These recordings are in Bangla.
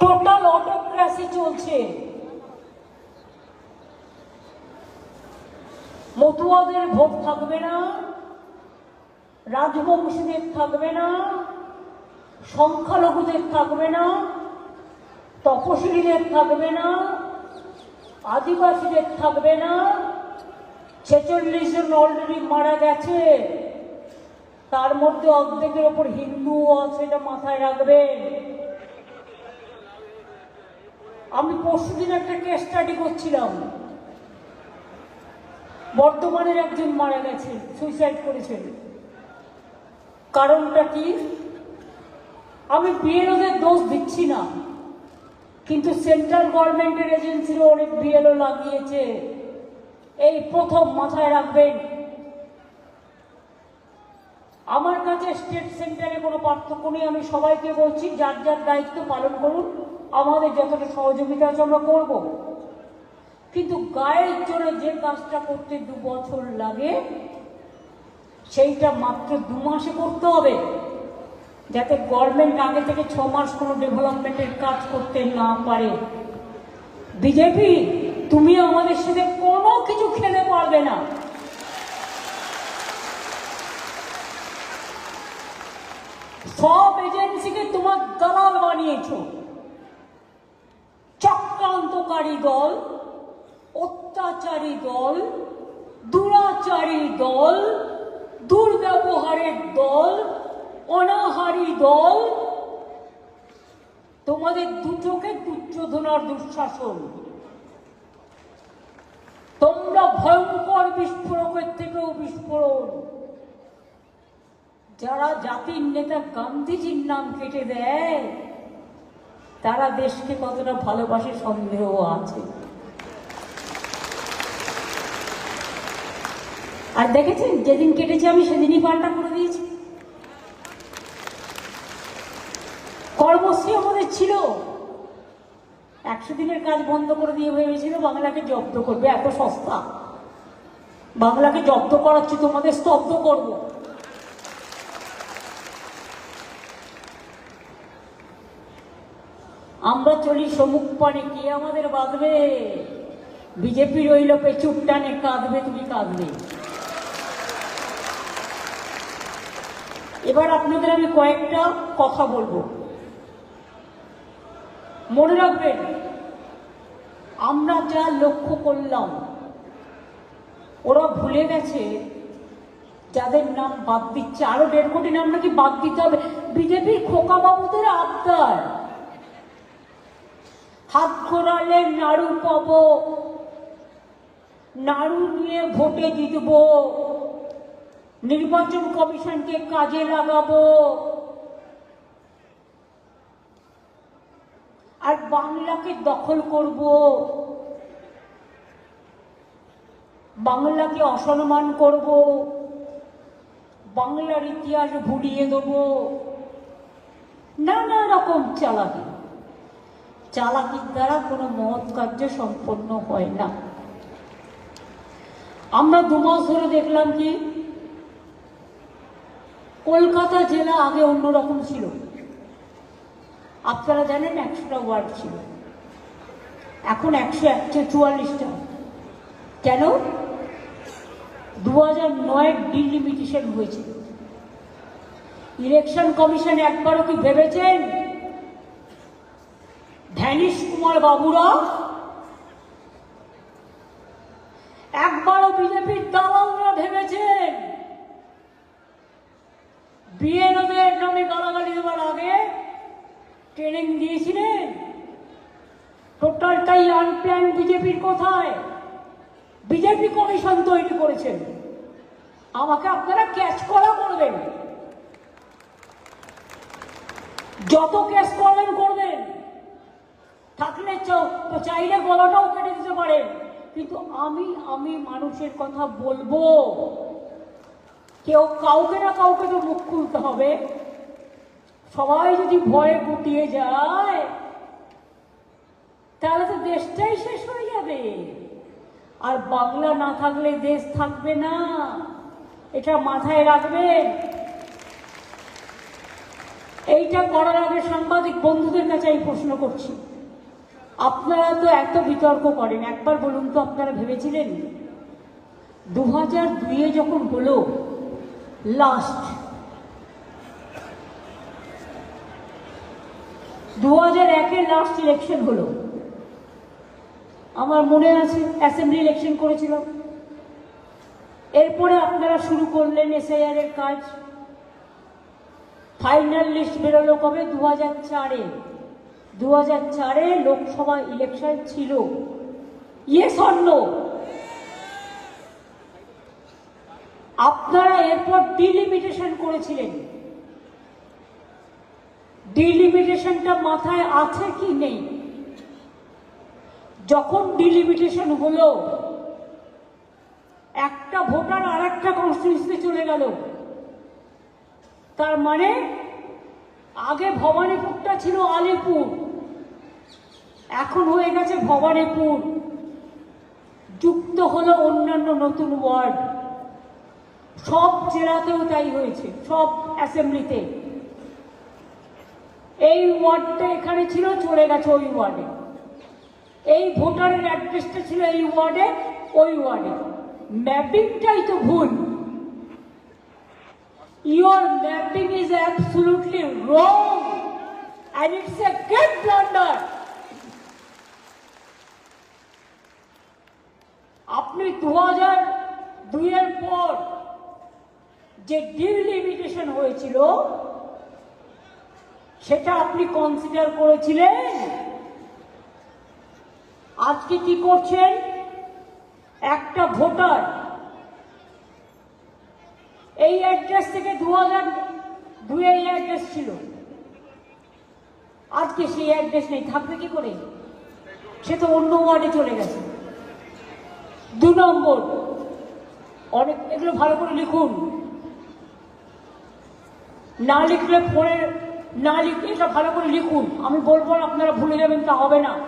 টোটাল অটোক্রাসি চলছে। মতুয়াদের ভোট থাকবে না, রাজবংশীদের থাকবে না, সংখ্যালঘুদের থাকবে না, তপশিলীদের থাকবে না, আদিবাসীদের থাকবে না। ছেচল্লিশ জন অলরেডি মারা গেছে। তার মধ্যে অর্ধেকের ওপর হিন্দু আছে, এটা মাথায় রাখবেন। আমি পরশুদিন একটা কেস স্টাডি করছিলাম। বর্ধমানের একজন মারা গেছে সুইসাইড করেছেন। কারণটা কি? আমি বিএলওদের দোষ দিচ্ছি না, কিন্তু সেন্ট্রাল গভর্নমেন্টের এজেন্সিরও অনেক বিএলও লাগিয়েছে। এই প্রথম মাথায় রাখবেন। আমার কাছে স্টেট সেন্টারে কোনো পার্থক্য নেই, আমি সবাইকে বলছি, যার যার দায়িত্ব পালন করুন, আমাদের যতটা সহযোগিতা আছে আমরা করব। কিন্তু গায়ের জোরে যে কাজটা করতে দু বছর লাগে, সেইটা মাত্র দু মাসে করতে হবে। যাতে গভর্নমেন্ট আগে থেকে ছ মাস কোনো ডেভেলপমেন্টের কাজ করতে না পারে। বিজেপি, তুমি আমাদের সাথে কোনো কিছু খেলে পারবে না। সব এজেন্সিকে তোমার দালাল বানিয়েছ। চক্রান্তকারী দল, অত্যাচারী দল, দুরাচারী দল, দুর্ব্যবহারের দল, অনাহারী দল। তোমাদের দুটোকে দুর্যোধনার দুঃশাসন। তোমরা ভয়ঙ্কর বিস্ফোরকের থেকেও বিস্ফোরণ। যারা জাতির নেতা গান্ধীজির নাম কেটে দেয়, তারা দেশকে কতটা ভালোবাসে সন্দেহ আছে। আর দেখেছেন, যেদিন কেটেছে আমি, সেদিনই পাল্টা করে দিয়েছি। কর্মশ্রী আমাদের ছিল। একশো দিনের কাজ বন্ধ করে দিয়ে ভেবেছিল বাংলাকে জব্দ করবে, এত সস্তা। বাংলাকে জব্দ করাচ্ছি তোমাদের, স্তব্ধ করব। আমরা চলি সমুখ পানে, কে আমাদের বাঁধবে? বিজেপি রইল পেছুর টানে, কাঁদবে, তুমি কাঁদবে। এবার আপনাদের আমি কয়েকটা কথা বলব। মনে রাখবেন, আমরা যা লক্ষ্য করলাম, ওরা ভুলে গেছে, যাদের নাম বাদ দিচ্ছে। আরও দেড় কোটি নাম নাকি বাদ দিতে হবে। বিজেপির খোকা বাবুদের আবদার। হাত ঘোরালে নাড়ু পাব। নাড়ু নিয়ে ভোটে জিতব। নির্বাচন কমিশনকে কাজে লাগাবো। আর বাংলাকে দখল করব। বাংলাকে অসম্মান করব। বাংলার ইতিহাস ভুলিয়ে দেব। নানা রকম চালাকি। চালাকির দ্বারা কোনো মহৎ কার্য সম্পন্ন হয় না। আমরা দু মাস ধরে দেখলাম কি, কলকাতা জেলা আগে অন্যরকম ছিল। আপনারা জানেন একশোটা ওয়ার্ড ছিল। এখন একশো একশো চুয়াল্লিশটা। কেন? দু হাজার নয়ের ডিলিমিটেশন হয়েছে। ইলেকশন কমিশন একবারও কি ভেবেছেন? ধ্যানীশ কুমার বাবুরা, একবারও বিজেপির দালালরা ভেবেছেন বিএনওদের নামে গালাগালি দেওয়ার আগে ট্রেনিং দিয়েছিলেন। টোটালটাই আনপ্ল্যান বিজেপির কোথায় বিজেপি কমিশন তৈরি করেছেন। আমাকে আপনারা ক্যাচ করা করবেন। যত ক্যাচ করবেন করবেন। থাকলে তো চাইলে গলাটাও কেটে দিতে পারেন কিন্তু আমি আমি মানুষের কথা বলব। কেউ কাউকে না কাউকে তো মুখ খুলতে হবে। সবাই যদি ভয়ে গুটিয়ে যায়, তাহলে তো দেশটাই শেষ হয়ে যাবে। আর বাংলা না থাকলে দেশ থাকবে না। এটা মাথায় রাখবেন। এইটা করার আগে সাংবাদিক বন্ধুদের কাছে আমি প্রশ্ন করছি। আপনারা তো এত বিতর্ক করেন, একবার বলুন তো আপনারা ভেবেছিলেন? দু হাজার দুইয়ে যখন হলো লাস্ট দু হাজার একে লাস্ট ইলেকশন হলো। আমার মনে আছে অ্যাসেম্বলি ইলেকশন করেছিলাম এরপরে আপনারা শুরু করলেন এসআইআর এর কাজ। ফাইনাল লিস্ট বেরোলো কবে? দু হাজার চারে। দু হাজার চারে লোকসভা ইলেকশন ছিল। ইয়ে স্বর্ণ। আপনারা এরপর ডিলিমিটেশন করেছিলেন। ডিলিমিটেশনটা মাথায় আছে কি নেই? যখন ডিলিমিটেশন হলো, একটা ভোটার আর একটা কনস্টিটিউন্সিতে চলে গেল। তার মানে আগে ভবানীপুরটা ছিল আলিপুর। এখন হয়ে গেছে ভবানীপুর। যুক্ত হলো অন্যান্য নতুন ওয়ার্ড। সব জেলাতেও তাই হয়েছে, সব অ্যাসেম্বলিতে। এই ওয়ার্ডটা এখানে ছিল, চলে গেছে ওই ওয়ার্ডে। এই ভোটারের অ্যাড্রেসটা ছিল এই ওয়ার্ডে, ওই ওয়ার্ডে। ম্যাপিংটাই তো ভুল। Your mapping is wrong and it's a great blunder. আপনি দু হাজার দুইয়ের পর যে ডিলিমিটেশন হয়েছিল, সেটা আপনি কনসিডার করেছিলেন? আজকে কি করছেন? একটা ভোটার এই অ্যাড্রেস থেকে দু হাজার দুই এই অ্যাড্রেস ছিল। আজকে সেই অ্যাড্রেস নেই, থাকবে কি করে? সে তো অন্য ওয়ার্ডে চলে গেছে। দু নম্বর। অনেক এগুলো ভালো করে লিখুন। না লিখলে ফোনে, না লিখলে এটা ভালো করে লিখুন। আমি বলব আপনারা ভুলে যাবেন, তা হবে না।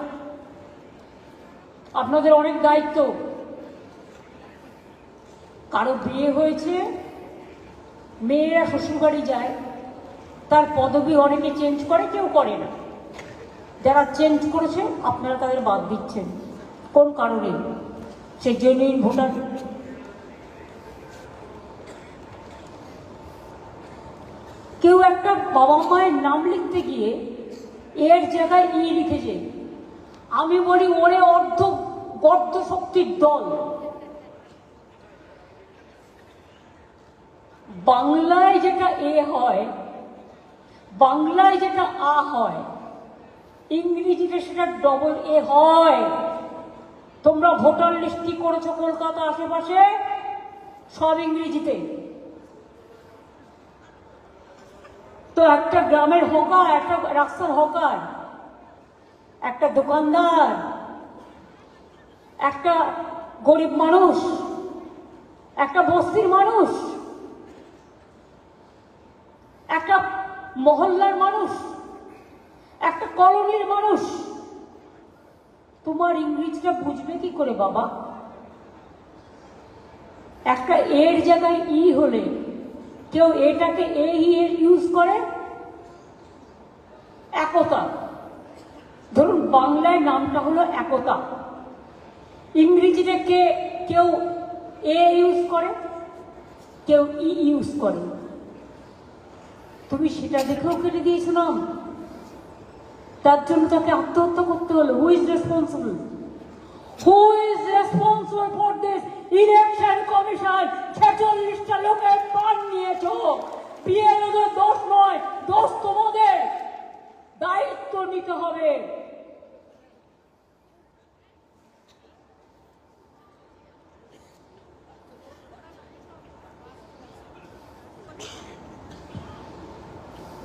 আপনাদের অনেক দায়িত্ব। কারও বিয়ে হয়েছে, মেয়েরা শ্বশুরবাড়ি যায়, তার পদবি অনেকে চেঞ্জ করে, কেউ করে না। যারা চেঞ্জ করেছে, আপনারা তাদের বাদ দিচ্ছেন। কোন কারণে? সে জেনুইন ভোটার। কেউ একটা বাবা মায়ের নাম লিখতে গিয়ে এর জায়গায় ই লিখেছে, আমি বলি ওরে অর্ধ গর্ধ শক্তির দল। বাংলায় যেটা এ হয়, বাংলায় যেটা আ হয়, ইংরেজিতে সেটা ডবল এ হয়। তোমরা ভোটার লিস্ট কি করেছ কলকাতা আশেপাশে? সব ইংরেজিতে। তো একটা গ্রামের হকার, একটা রাস্তার হকার, একটা দোকানদার, একটা গরিব মানুষ, একটা বস্তির মানুষ, একটা মহল্লার মানুষ, একটা কলোনির মানুষ। তোমার ইংরেজিটা বুঝবে কি করে, বাবা? একটা এর জায়গায় ই হলে কেউ এটাকে এ এর ইউজ করে? একতা। ধরুন, বাংলায় নামটা হলো একতা। ইংরেজিতে কে, কেউ এ ইউজ করে? কেউ ই ইউজ করে। তুমি সেটা দেখেও কেটে দিয়েছ নাম। তার জন্য তাকে আত্মহত্যা করতে হলো। Who is responsible who is responsible for this election commission ছেচল্লিশটা লোকের প্রাণ নিয়েছ। পিএলওদের দোষ নয়, দোষ তোমাদের। দায়িত্ব নিতে হবে।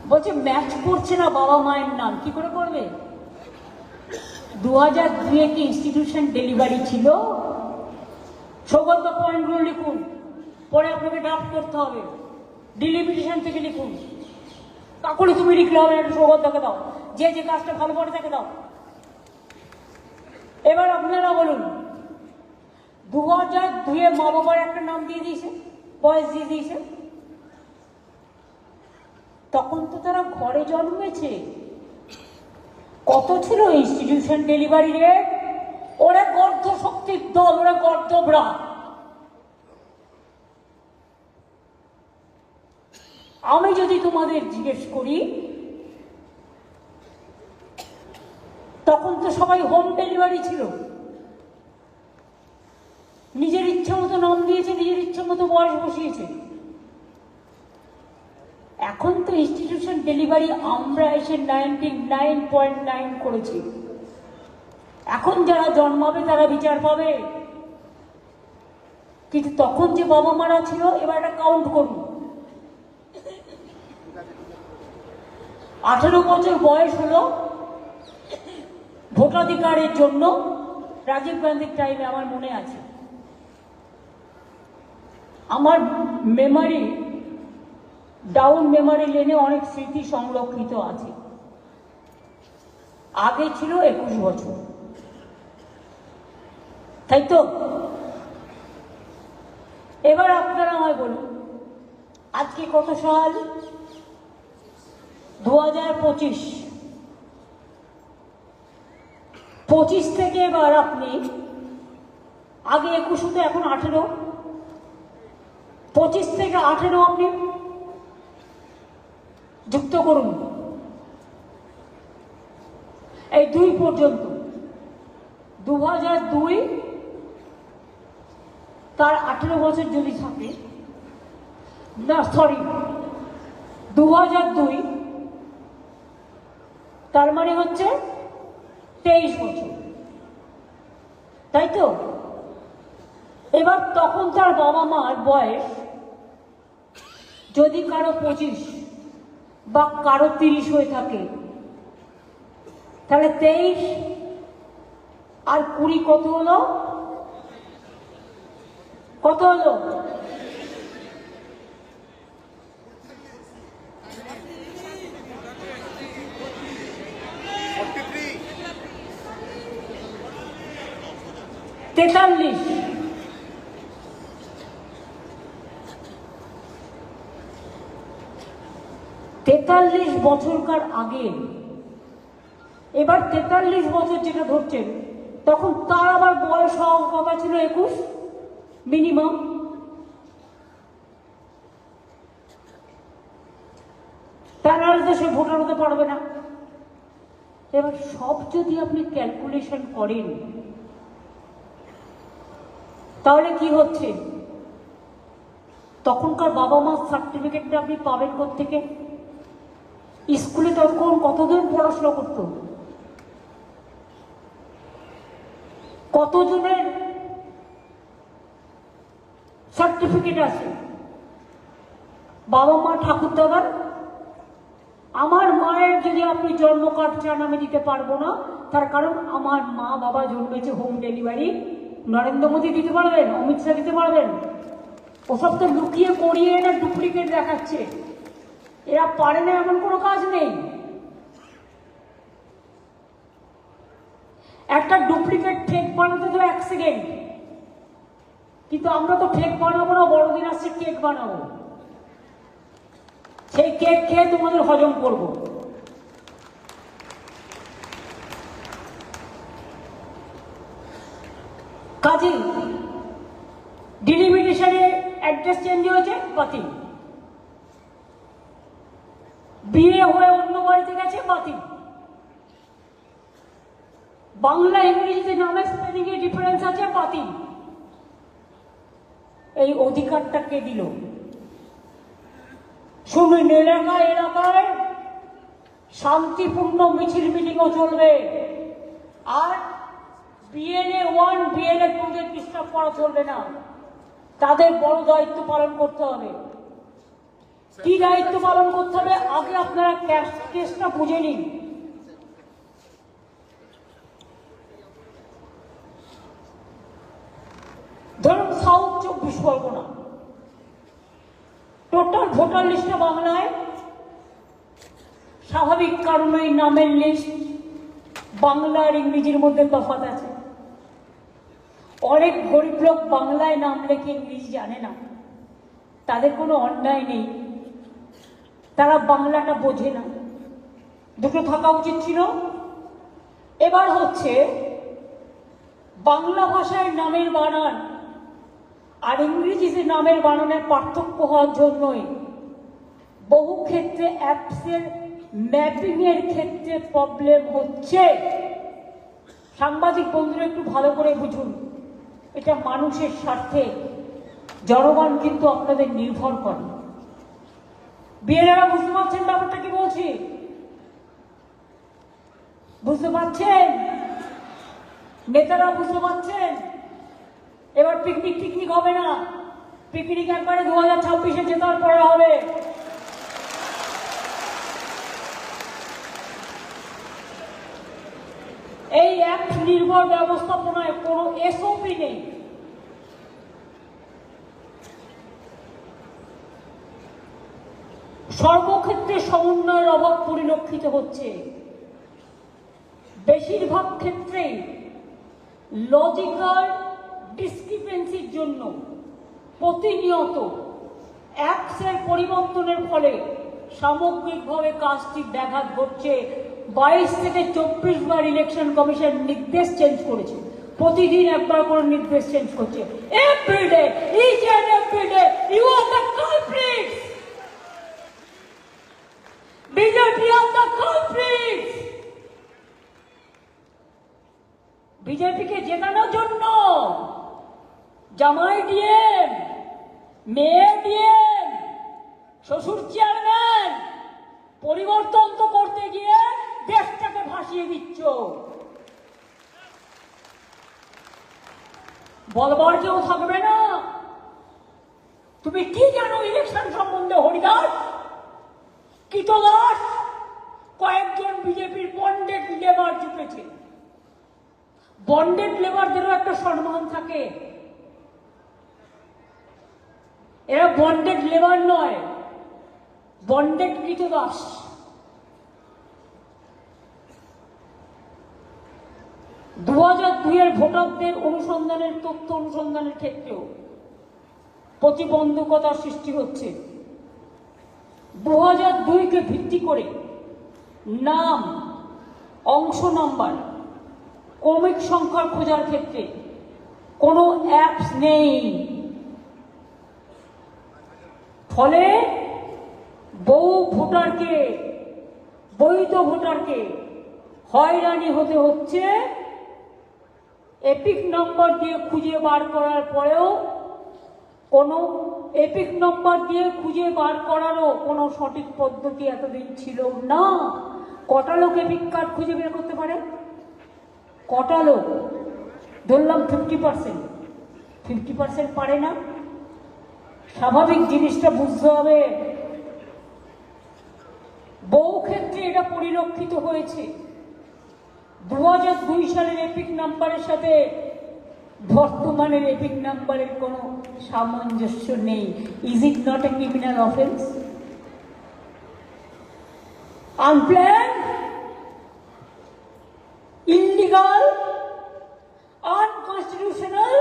বলছে ম্যাচ করছে না বাবা মায়ের নাম। কি করে করবে? দু হাজার দুয়ে কি ইনস্টিটিউশন ডেলিভারি ছিল? সৌগত পয়েন্টগুলো লিখুন। পরে আপনাকে ড্রাফট করতে হবে। ডিলিমিটেশন থেকে লিখুন। কাকুরে তুমি লিখলে হবে একটা সৌগতকে দাও। যে যে কাজটা ভালো করে তাকে দাও। এবার আপনারা বলুন দু হাজার দুয়ে মা বাবার একটা নাম দিয়ে দিয়েছে, বয়স দিয়ে দিয়েছে। তখন তো তারা ঘরে জন্মেছে। কত ছিল ইনস্টিটিউশন ডেলিভারি রেট ওরা গর্ধ শক্তির দল, ওরা গর্ধবরা আমি যদি তোমাদের জিজ্ঞেস করি, তখন তো সবাই হোম ডেলিভারি ছিল। নিজের ইচ্ছে মতো নাম দিয়েছে, নিজের ইচ্ছে মতো বয়স বসিয়েছে। এখন তো ইনস্টিটিউশন ডেলিভারি আমরা এসে নাইনটি নাইন পয়েন্ট নাইন করেছি। এখন যারা জন্মাবে, তারা বিচার পাবে। কিন্তু তখন যে বাবা মারা ছিল, এবার একটা কাউন্ট করুন। আঠেরো বছর বয়স হলো। ভোটাধিকারের জন্য রাজীব গান্ধীর টাইমে আমার মনে আছে। আমার মেমারি ডাউন মেমারি লেনে অনেক স্মৃতি সংরক্ষিত আছে। আগে ছিল একুশ বছর। তাই তো? এবার আপনারা আমায় বলুন, আজকে কত সাল? দু হাজার পঁচিশ। পঁচিশ থেকে এবার আপনি, আগে একুশ হতো, এখন আঠেরো। পঁচিশ থেকে আঠেরো আপনি। যুক্ত করুন। এই দুই পর্যন্ত। দু দুই তার আঠেরো বছর যদি থাকে, না সরি দু দুই তার মানে হচ্ছে তেইশ বছর। তাই তো? এবার তখন তার বাবা মার বয়স যদি কারও পঁচিশ। বা কারও তিরিশ হয়ে থাকে। তাহলে তেইশ আর কুড়ি কত হলো? কত হলো? তেতাল্লিশ। তেতাল্লিশ বছরকার আগে, এবার তেতাল্লিশ বছর যেটা ধরছেন, তখন তার আবার বয়স হওয়ার কথা ছিল একুশ মিনিমাম। তারা তো সে ভোটার হতে পারবে না। এবার সব যদি আপনি ক্যালকুলেশন করেন, তাহলে কি হচ্ছে? তখনকার বাবা মার সার্টিফিকেটটা আপনি পাবেন থেকে স্কুলে তখন কতজন পড়াশোনা করতো? কতজনের সার্টিফিকেট আছে? বাবা মা ঠাকুর দাদার আমার মায়ের যদি আপনি জন্ম কার্ড চান, আমি দিতে পারব না। তার কারণ আমার মা বাবা জন্মেছে হোম ডেলিভারি নরেন্দ্র মোদী দিতে পারবেন, অমিত শাহ দিতে পারবেন। ওসব তো লুকিয়ে করিয়ে এনে ডুপ্লিকেট দেখাচ্ছে। এরা পারে না, এমন কোনো কাজ নেই। একটা ডুপ্লিকেট ঠেক বানাতে তো সেকেন্ড কিন্তু আমরা তো ঠেক বানাবো না, বড়দিন আসছে কেক বানাবো। সেই কেক খেয়ে তোমাদের হজম করব। কাজী ডিলিমিটেশনে অ্যাড্রেস চেঞ্জ হয়েছে? বাতিল। বিয়ে হয়ে অন্য বাড়িতে গেছে বাতিল বাংলা, ইংরেজিতে নামে স্পেলিং এ ডিফারেন্স আছে বাতিল এই অধিকারটা কে দিল? শুনুন এলাকায় এলাকায় শান্তিপূর্ণ মিছিল মিটিংও চলবে। আর বিএনএ ওয়ান বিএনএ টুদের ডিস্টার্ব করা চলবে না। তাদের বড় দায়িত্ব পালন করতে হবে। কি দায়িত্ব পালন করতে হবে? আগে আপনারা কেসটা বুঝে নিন। ধরুন সাউথ চব্বিশ পরগনা। টোটাল ভোটার লিস্টে বাংলায় স্বাভাবিক কারণে নামের লিস্ট বাংলা আর ইংরেজির মধ্যে তফাত আছে। অনেক গরিব লোক বাংলায় নাম লেখে ইংরেজি জানে না। তাদের কোনো অন্যায় নেই। তারা বাংলাটা বোঝে না। দুটো থাকা উচিত ছিল। এবার হচ্ছে, বাংলা ভাষায় নামের বানান আর ইংরেজিতে নামের বানানের পার্থক্য হওয়ার জন্যই বহু ক্ষেত্রে অ্যাপসের ম্যাপিং এর ক্ষেত্রে প্রবলেম হচ্ছে। সাংবাদিক বন্ধুরা, একটু ভালো করে বুঝুন। এটা মানুষের স্বার্থে, জনগণ কিন্তু আপনাদের নির্ভর করে। বিয়েরা বুঝতে পারছেন ব্যাপারটা কি বলছি? বুঝতে পারছেন? নেতারা বুঝতে পারছেন? এবার পিকনিক টিকনিক হবে না। পিকনিক একবারে দু হাজার ছাব্বিশে জেতার পরে হবে। এই অ্যাপ নির্ভর ব্যবস্থাপনায় কোনো এসওপি নেই। সর্বক্ষেত্রে সমন্বয়ের অভাব পরিলক্ষিত হচ্ছে। বেশিরভাগ ক্ষেত্রেই লজিক্যাল ডিসক্রিপেন্সির জন্য প্রতিনিয়ত অ্যাপসের পরিবর্তনের ফলে সামগ্রিকভাবে কাজটি ব্যাঘাত ঘটছে। বাইশ থেকে চব্বিশ বার ইলেকশন কমিশন নির্দেশ চেঞ্জ করেছে। প্রতিদিন একবার করে নির্দেশ চেঞ্জ করছে। Everyday each and everyday you are the culprits BJP are the culprits বিজেপিকে জেতানোর জন্য জামাই ডিএম, মেয়ে ডিএম, শ্বশুর চেয়ারম্যান পরিবর্তন তো করতে গিয়ে দেশটাকে ভাসিয়ে দিচ্ছ। বলবার কেউ থাকবে না। তুমি কি জানো ইলেকশন সম্বন্ধে হরিদাস? কীতদাস কয়েকজন বিজেপির বন্ডেড লেবার জুটেছে। বন্ডেড লেবারদেরও একটা সম্মান থাকে। এরা বন্ডেড লেবার নয় বন্ডেড কৃতদাস। দু হাজার দুইয়ের ভোটারদের অনুসন্ধানের তথ্য অনুসন্ধানের ক্ষেত্রেও প্রতিবন্ধকতার সৃষ্টি হচ্ছে। দু হাজার দুইকে ভিত্তি করে নাম, অংশ নাম্বার, ক্রমিক সংখ্যা খোঁজার ক্ষেত্রে কোনো অ্যাপস নেই। ফলে বহু ভোটারকে, বৈধ ভোটারকে হয়রানি হতে হচ্ছে। এপিক নম্বর দিয়ে খুঁজে বার করার পরেও কোনো এপিক নম্বর দিয়ে খুঁজে বার করারও কোনো সঠিক পদ্ধতি এতদিন ছিল না। কটা লোক এপিক কার্ড খুঁজে বের করতে পারে? কটা লোক? ধরলাম ফিফটি পার্সেন্ট ফিফটি পার্সেন্ট পারে না। স্বাভাবিক জিনিসটা বুঝতে হবে। বহু ক্ষেত্রে এটা পরিলক্ষিত হয়েছে। দু হাজার দুই সালের এপিক নাম্বারের সাথে বর্তমানের এপিক নাম্বারের কোনো সামঞ্জস্য নেই is it not a criminal offence unplanned illegal, unconstitutional,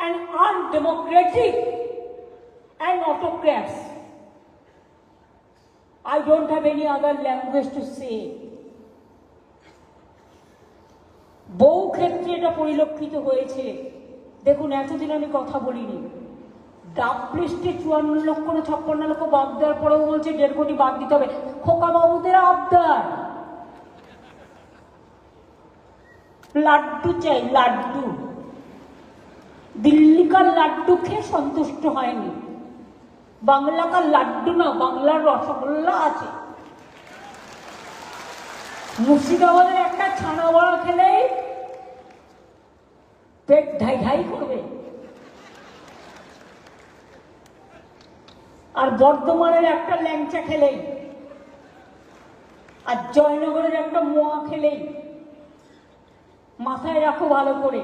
and undemocratic, and autocrats. I don't have any other language to say. বহু ক্ষেত্রে এটা পরিলক্ষিত হয়েছে। দেখুন, এতদিন আমি কথা বলিনি। ডাক লিস্টে চুয়ান্ন লক্ষ না ছাপ্পান্ন লক্ষ বাদ দেওয়ার পরেও বলছে দেড় কোটি বাদ দিতে হবে। খোকা বাবুদের আবদার। লাড্ডু চাই, লাড্ডু। দিল্লিকার লাড্ডু খেয়ে সন্তুষ্ট হয়নি। বাংলাকার লাড্ডু না, বাংলার রসগোল্লা আছে। মুর্শিদাবাদের একটা ছানা বড়া খেলেই পেট ঢাই ঢাই করবে। আর বর্ধমানের একটা ল্যাংচা খেলেই, আর জয়নগরের একটা মোয়া খেলেই মাথায় রাখো ভালো করে।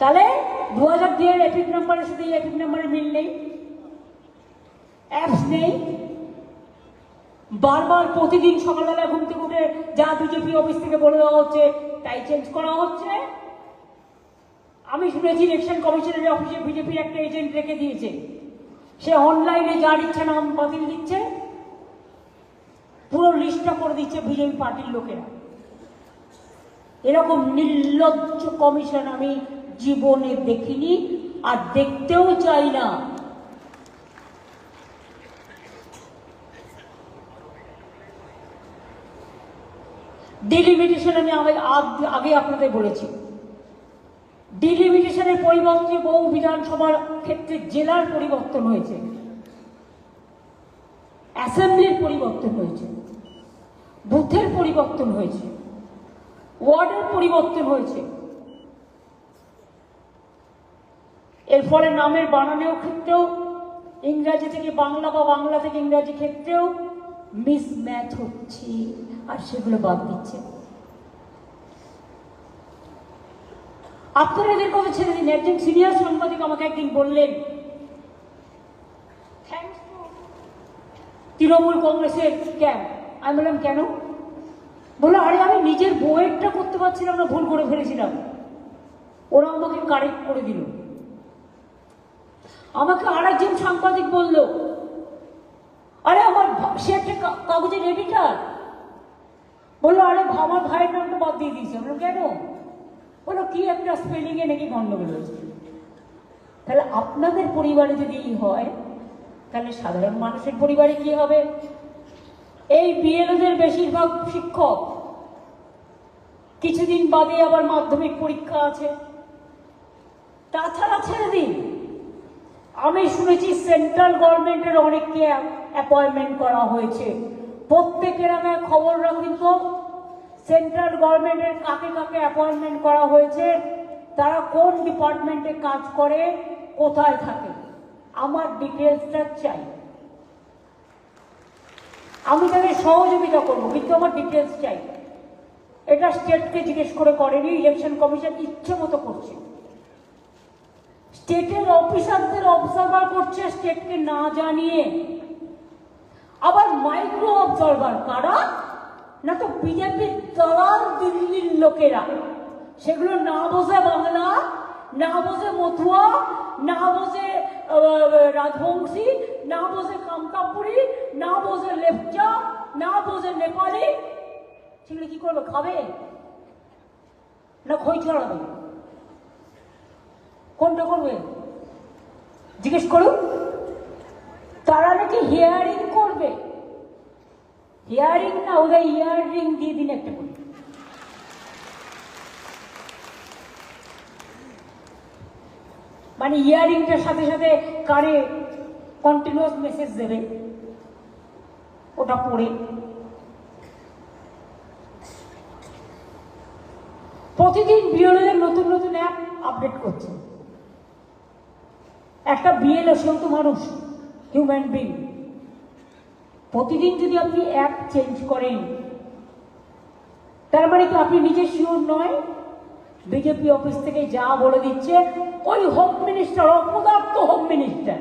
তাহলে দু হাজার দুইয়ের এপিক নাম্বারের সাথে এপিক নাম্বারের মিল নেই। অ্যাপস নেই। বারবার প্রতিদিন সকালবেলা ঘুম থেকে উঠে যা বিজেপি অফিস থেকে বলে দেওয়া হচ্ছে, তাই চেঞ্জ করা হচ্ছে। আমি শুনেছি ইলেকশন কমিশনের অফিসে বিজেপির একটা এজেন্ট রেখে দিয়েছে। সে অনলাইনে যার ইচ্ছে নাম বাতিল দিচ্ছে। পুরো লিস্টটা করে দিচ্ছে বিজেপি পার্টির লোকেরা। এরকম নির্লজ্জ কমিশন আমি জীবনে দেখিনি, আর দেখতেও চাই না। ডিলিমিটেশন আমি আগে আপনাদের বলেছি। ডিলিমিটেশনের পরিবর্তে বহু বিধানসভার ক্ষেত্রে জেলার পরিবর্তন হয়েছে। অ্যাসেম্বলির পরিবর্তন হয়েছে। বুথের পরিবর্তন হয়েছে। ওয়ার্ডের পরিবর্তন হয়েছে। এর ফলে নামের বানানোর ক্ষেত্রেও ইংরাজি থেকে বাংলা বা বাংলা থেকে ইংরাজি ক্ষেত্রেও মিসম্যাচ হচ্ছে, আর সেগুলো বাদ দিচ্ছে। আপনারা কথা ছেড়ে দিন। একজন সিনিয়র সাংবাদিক আমাকে একদিন বললেন, "Thanks তৃণমূল কংগ্রেসের ক্যাম্প আমি বললাম, কেন? বলল, আরে আমি নিজের বইয়েরটা করতে পারছিলাম না, ভুল করে ফেলেছিলাম। ওরা আমাকে কারেক্ট করে দিল। আমাকে আরেকজন সাংবাদিক বলল আরে আমার সে একটা কাগজের এডিটার বলল, আরে আমার ভাইয়ের নামটা বাদ দিয়ে দিয়েছে। বলল, কেন? বলল, কি একটা স্পেলিং এ নাকি গন্ডগোল হয়েছে। তাহলে আপনাদের পরিবারে যদি হয়, তাহলে সাধারণ মানুষের পরিবারে কি হবে? এই বিএলওদের বেশিরভাগ শিক্ষক কিছুদিন বাদে আবার মাধ্যমিক পরীক্ষা আছে। তাছাড়া ছেড়ে দিন। আমি শুনেছি সেন্ট্রাল গভর্নমেন্টের অনেককে অ্যাপয়েন্টমেন্ট করা হয়েছে। প্রত্যেকের আগে খবর রাখুন তো, সেন্ট্রাল গভর্নমেন্টের কাকে কাকে অ্যাপয়েন্টমেন্ট করা হয়েছে, তারা কোন ডিপার্টমেন্টে কাজ করে, কোথায় থাকে, আমার ডিটেলসটা চাই। আমি তাকে সহযোগিতা করব, কিন্তু আমার ডিটেলস চাই। এটা স্টেটকে জিজ্ঞেস করে করেনি ইলেকশন কমিশন ইচ্ছে মতো করছে। স্টেটের অফিসারদের অবজারভার করছে স্টেটকে না জানিয়ে। আবার মাইক্রো অবজারভার কারা? না তো বিজেপির দালাল দিল্লির লোকেরা। সেগুলো না বোঝে বাংলা, না বোঝে মথুয়া, না বোঝে রাজবংশী, না বোঝে কামতাপুরি না বোঝে লেপচা, না বোঝে নেপালি। সেগুলো কি করবে, খাবে? না খই ছড়াবে কোনটা করবে জিজ্ঞেস করুন তারা নাকি হিয়ারিং করবে। হিয়ারিং না, ওদের ইয়ারিং দিয়ে দিন একটা করে। মানে ইয়ারিংটার সাথে সাথে কারে কন্টিনিউয়াস মেসেজ দেবে। ওটা পড়ে। প্রতিদিন বিএলওদের নতুন নতুন অ্যাপ আপডেট করছে। একটা বিএলও সেও তো মানুষ হিউম্যান বিং প্রতিদিন যদি আপনি অ্যাপ চেঞ্জ করেন, তার মানে কি আপনি নিজে শিওর নয় বিজেপি অফিস থেকে যা বলে দিচ্ছে, ওই হোম মিনিস্টার অপদার্থ হোম মিনিস্টার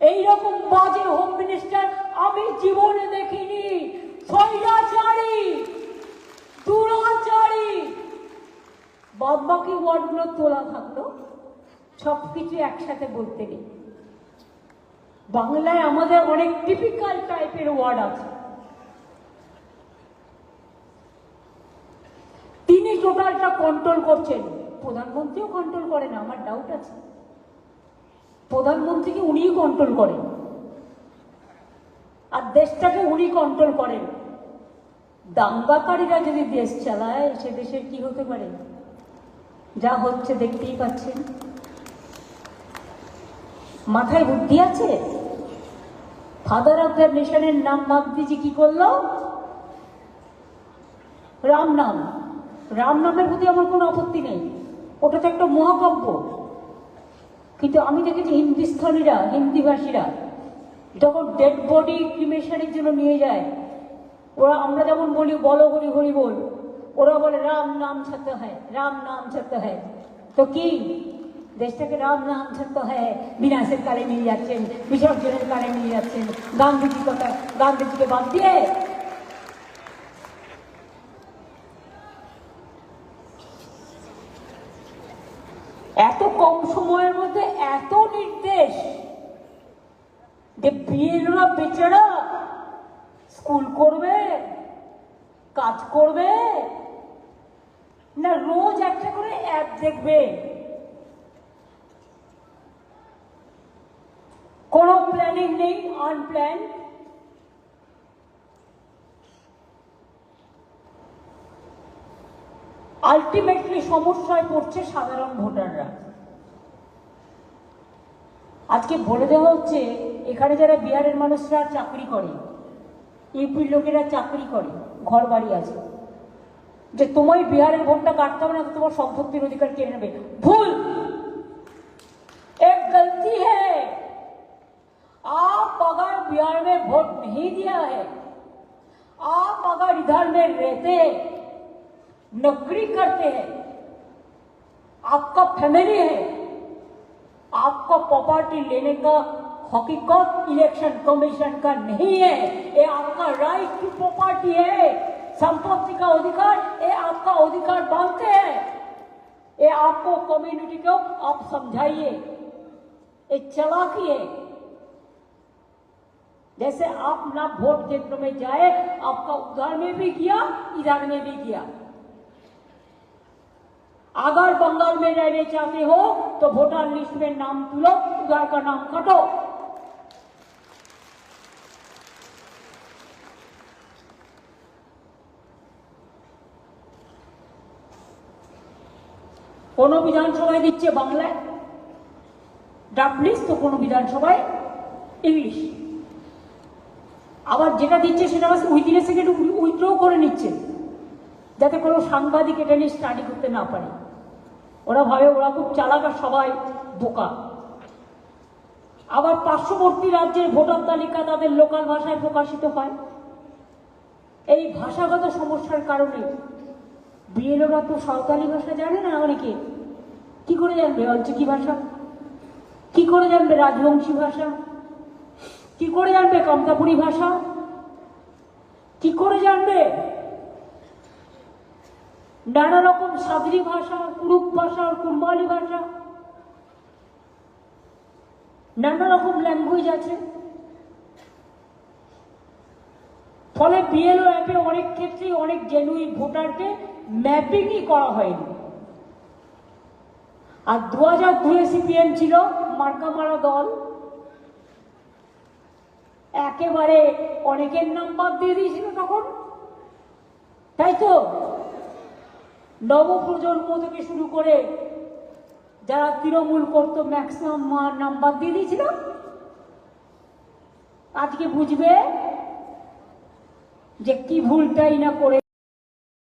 এইরকম বাজে হোম মিনিস্টার আমি জীবনে দেখিনি। স্বৈরাচারী, দুরাচারী। বাদ বাকি ওয়ার্ডগুলো তোলা থাকল। সব কিছু একসাথে বলতে নেই। বাংলায় আমাদের অনেক টিপিক্যাল টাইপের ওয়ার্ড আছে। তিনি টোটালটা কন্ট্রোল করছেন। প্রধানমন্ত্রীও কন্ট্রোল করেন, আমার ডাউট আছে। প্রধানমন্ত্রীকে উনিই কন্ট্রোল করেন। আর দেশটাকে উনি কন্ট্রোল করেন। দাঙ্গাকারীরা যদি দেশ চালায়, সে দেশের কি হতে পারে? যা হচ্ছে দেখতেই পাচ্ছেন। মাথায় বুদ্ধি আছে? ফাদার অফ দ্য নেশনের নাম বাগদিজি কি করল? রাম নাম। রাম নামের প্রতি আমার কোনো আপত্তি নেই। ওটা তো একটা মহাকাব্য। কিন্তু আমি দেখেছি হিন্দুস্থানিরা, হিন্দিভাষীরা, যখন ডেড বডি ক্রিমেশনের জন্য নিয়ে যায়, ওরা আমরা যেমন বলি, বলো হরি হরি বল, ওরা বলে, রাম নাম ছাড়তে হয় রাম নাম ছাড়তে হয় তো কি? দেশটাকে রাম নাম তো হ্যাঁ বিনাশের কালে নিয়ে যাচ্ছেন, বিসর্জনের কালে নিয়ে যাচ্ছেন, গান্ধীজি কথা, গান্ধীজিকে বাদ দিয়ে। এত কম সময়ের মধ্যে এত নির্দেশ যে বিয়েরা বেচারা স্কুল করবে, কাজ করবে, না রোজ একটা করে অ্যাপ দেখবে। প্ল্যানিং নেই আনপ্ল্যান আলটিমেটলি সমস্যায় পড়ছে সাধারণ ভোটাররা। আজকে বলে দেওয়া হচ্ছে, এখানে যারা বিহারের মানুষরা চাকরি করে, ইউপির লোকেরা চাকরি করে ঘর বাড়ি আছে, যে তোমায় বিহারের ভোটটা কাটতে হবে না তোমার সম্পত্তির অধিকার কেড়ে নেবে। नहीं दिया है। आप अगर इधर में रहते, नौकरी करते हैं, आपका फैमिली है, आपका प्रॉपर्टी लेने का हकीकत इलेक्शन कमीशन का नहीं है। ये आपका राइट टू प्रॉपर्टी है। संपत्ति का अधिकार, ये आपका अधिकार मानते हैं। ये आपको कम्युनिटी को आप समझाइए। ये चलाकी है। जैसे आप ना वोट केंद्र में जाए आपका उधर में भी किया इधर में भी किया अगर बंगाल में रहने चाहते हो तो वोटर लिस्ट में नाम तुलो उधर का नाम कटो কোন বিধানসভায় দিচ্ছে বাংলায় ড্রাফট লিস্ট তো কোনো বিধানসভায় ইংলিশ আবার যেটা দিচ্ছে সেটা আবার উইদিনে সেকেন্ড উইথড্র করে নিচ্ছে। যাতে কোনো সাংবাদিক এটা নিয়ে স্টাডি করতে না পারে। ওরা ভাবে ওরা খুব চালাক আর সবাই বোকা। আবার পার্শ্ববর্তী রাজ্যের ভোটার তালিকা তাদের লোকাল ভাষায় প্রকাশিত হয়। এই ভাষাগত সমস্যার কারণে বিএলওরা তো সাঁওতালি ভাষা জানে না অনেকে। কি করে জানবে? অলচিকি ভাষা? কি করে জানবে রাজবংশী ভাষা? কি করে জানবে কমতাপুরি ভাষা? কি করে জানবে? নানা রকম সাদরি ভাষা কুরুক ভাষা, কুরমালি ভাষা। নানা রকম ল্যাঙ্গুয়েজ আছে। ফলে বিএলও অ্যাপে অনেক ক্ষেত্রেই অনেক জেনুইন ভোটারকে ম্যাপিংই করা হয়নি। আর দু হাজার দুয়ে সিপিএম ছিল মার্কা মারা দল। একেবারে অনেকের নাম্বার দিয়ে দিয়েছিল তখন। তাই তো? নবপ্রজন্ম থেকে শুরু করে যারা তৃণমূল করত ম্যাক্সিমাম নাম বাদ দিয়ে দিয়েছিল, আজকে বুঝবে যে কি ভুলটাই না করে